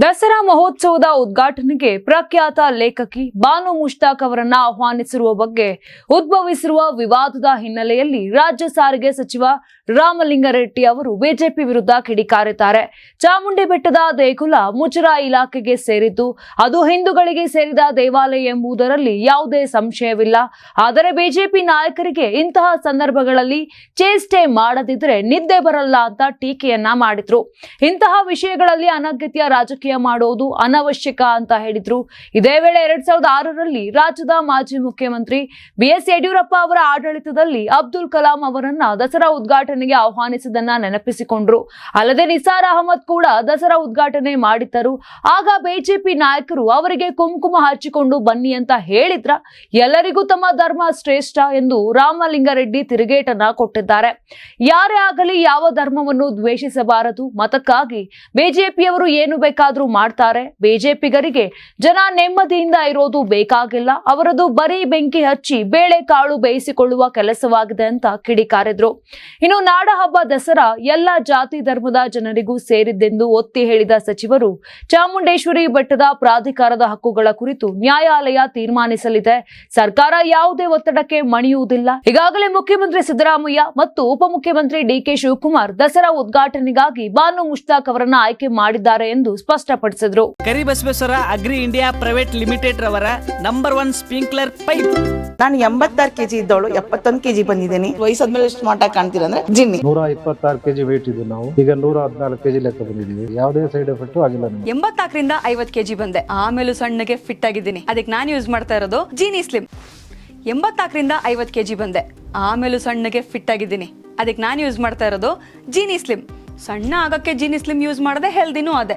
ದಸರಾ ಮಹೋತ್ಸವದ ಉದ್ಘಾಟನೆಗೆ ಪ್ರಖ್ಯಾತ ಲೇಖಕಿ ಬಾನು ಮುಷ್ತಾಕ್ ಅವರನ್ನ ಆಹ್ವಾನಿಸಿರುವ ಬಗ್ಗೆ ಉದ್ಭವಿಸಿರುವ ವಿವಾದದ ಹಿನ್ನೆಲೆಯಲ್ಲಿ ರಾಜ್ಯ ಸಾರಿಗೆ ಸಚಿವ ರಾಮಲಿಂಗಾರೆಡ್ಡಿ ಅವರು ಬಿಜೆಪಿ ವಿರುದ್ಧ ಕಿಡಿಕಾರಿದ್ದಾರೆ. ಚಾಮುಂಡಿ ಬೆಟ್ಟದ ದೇಗುಲ ಮುಜರಾ ಇಲಾಖೆಗೆ ಸೇರಿದ್ದು ಅದು ಹಿಂದೂಗಳಿಗೆ ಸೇರಿದ ದೇವಾಲಯ ಎಂಬುದರಲ್ಲಿ ಯಾವುದೇ ಸಂಶಯವಿಲ್ಲ. ಆದರೆ ಬಿಜೆಪಿ ನಾಯಕರಿಗೆ ಇಂತಹ ಸಂದರ್ಭಗಳಲ್ಲಿ ಚೇಷ್ಟೆ ಮಾಡದಿದ್ರೆ ನಿದ್ದೆ ಬರಲ್ಲ ಅಂತ ಟೀಕೆಯನ್ನ ಮಾಡಿದ್ರು. ಇಂತಹ ವಿಷಯಗಳಲ್ಲಿ ಅನಗತ್ಯ ರಾಜಕೀಯ ಮಾಡೋದು ಅನವಶ್ಯಕ ಅಂತ ಹೇಳಿದ್ರು. ಇದೇ ವೇಳೆ ಎರಡ್ ಸಾವಿರದ ಆರರಲ್ಲಿ ರಾಜ್ಯದ ಮಾಜಿ ಮುಖ್ಯಮಂತ್ರಿ ಬಿಎಸ್ ಯಡಿಯೂರಪ್ಪ ಅವರ ಆಡಳಿತದಲ್ಲಿ ಅಬ್ದುಲ್ ಕಲಾಂ ಅವರನ್ನ ದಸರಾ ಉದ್ಘಾಟನೆಗೆ ಆಹ್ವಾನಿಸಿದನ್ನ ನೆನಪಿಸಿಕೊಂಡ್ರು. ಅಲ್ಲದೆ ನಿಸಾರ್ ಅಹಮದ್ ಕೂಡ ದಸರಾ ಉದ್ಘಾಟನೆ ಮಾಡಿದ್ದರು. ಆಗ ಬಿಜೆಪಿ ನಾಯಕರು ಅವರಿಗೆ ಕುಂಕುಮ ಹಚ್ಚಿಕೊಂಡು ಬನ್ನಿ ಅಂತ ಹೇಳಿದ್ರ, ಎಲ್ಲರಿಗೂ ತಮ್ಮ ಧರ್ಮ ಶ್ರೇಷ್ಠ ಎಂದು ರಾಮಲಿಂಗಾರೆಡ್ಡಿ ತಿರುಗೇಟನ್ನ ಕೊಟ್ಟಿದ್ದಾರೆ. ಯಾರೇ ಆಗಲಿ ಯಾವ ಧರ್ಮವನ್ನು ದ್ವೇಷಿಸಬಾರದು. ಮತಕ್ಕಾಗಿ ಬಿಜೆಪಿಯವರು ಏನು ಬೇಕಾದ್ರೂ ಮಾಡ್ತಾರೆ? ಬಿಜೆಪಿಗರಿಗೆ ಜನ ನೆಮ್ಮದಿಯಿಂದ ಇರೋದು ಬೇಕಾಗಿಲ್ಲ. ಅವರದು ಬರೀ ಬೆಂಕಿ ಹಚ್ಚಿ ಬೇಳೆ ಕಾಳು ಬೇಯಿಸಿಕೊಳ್ಳುವ ಕೆಲಸವಾಗಿದೆ ಅಂತ ಕಿಡಿಕಾರಿದ್ರು ಇನ್ನು ನಾಡಹಬ್ಬ ದಸರಾ ಎಲ್ಲ ಜಾತಿ ಧರ್ಮದ ಜನರಿಗೂ ಸೇರಿದ್ದೆಂದು ಒತ್ತಿ ಹೇಳಿದ ಸಚಿವರು, ಚಾಮುಂಡೇಶ್ವರಿ ಬೆಟ್ಟದ ಪ್ರಾಧಿಕಾರದ ಹಕ್ಕುಗಳ ಕುರಿತು ನ್ಯಾಯಾಲಯ ತೀರ್ಮಾನಿಸಲಿದೆ. ಸರ್ಕಾರ ಯಾವುದೇ ಒತ್ತಡಕ್ಕೆ ಮಣಿಯುವುದಿಲ್ಲ. ಈಗಾಗಲೇ ಮುಖ್ಯಮಂತ್ರಿ ಸಿದ್ದರಾಮಯ್ಯ ಮತ್ತು ಉಪಮುಖ್ಯಮಂತ್ರಿ ಡಿಕೆ ಶಿವಕುಮಾರ್ ದಸರಾ ಉದ್ಘಾಟನೆಗಾಗಿ ಬಾನು ಮುಷ್ತಾಕ್ ಅವರನ್ನ ಆಯ್ಕೆ ಮಾಡಿದ್ದಾರೆ ಎಂದು ಸ್ಪಷ್ಟಪಡಿಸಿದ್ರು Karibasaveshwara agri India private limited ರವರ ನಂಬರ್ ಒನ್ ಸ್ಪ್ರಿಂಕ್ಲರ್ ಪೈಪ್. ನಾನು ಎಂಬತ್ತಾರು ಕೆಜಿ ಇದ್ದವಳು ಎಪ್ಪತ್ತೊಂದು ಕೆಜಿ ಬಂದಿದ್ದೀನಿ. ವಯಸ್ಸಾದ್ಮೇಲೆ ಸ್ಮಾರ್ಟ್ ಆಗಿ ಕಾಣ್ತೀರ ಅಂದ್ರೆ ಜಿನ್ನಿ. ನೂರ ಇಪ್ಪತ್ತಾರು ಕೆಜಿ ವೇಟ್ ಇದ್ದು ನಾವು. ಈಗ ನೂರ ಹದಿನಾಲ್ಕು ಕೆಜಿ ಲೆಕ್ಕ ಬಂದಿದ್ದೀವಿ. ಯಾವುದೇ ಸೈಡ್ ಎಫೆಕ್ಟ್ ಆಗಿಲ್ಲ ನಮಗೆ. ಎಂಬತ್ನಾಲ್ಕರಿಂದ ಐವತ್ ಕೆಜಿ ಬಂದೆ. ಆಮೇಲೂ ಸಣ್ಣಗೆ ಫಿಟ್ ಆಗಿದ್ದೀನಿ. ಅದಕ್ಕೆ ನಾನು ಯೂಸ್ ಮಾಡ್ತಾ ಇರೋದು ಜೀನಿ ಸ್ಲಿಮ್ ಎಂಬತ್ನಾಲ್ಕರಿಂದ ಐವತ್ತು ಕೆಜಿ ಬಂದೆ. ಆಮೇಲೂ ಸಣ್ಣಗೆ ಫಿಟ್ ಆಗಿದ್ದೀನಿ. ಅದಕ್ಕೆ ನಾನು ಯೂಸ್ ಮಾಡ್ತಾ ಇರೋದು ಜೀನಿ ಸ್ಲಿಮ್ ಸಣ್ಣ ಆಗಕ್ಕೆ ಜೀನಿ ಸ್ಲಿಮ್ ಯೂಸ್ ಮಾಡದೆ ಹೆಲ್ದಿನೂ ಅದೇ.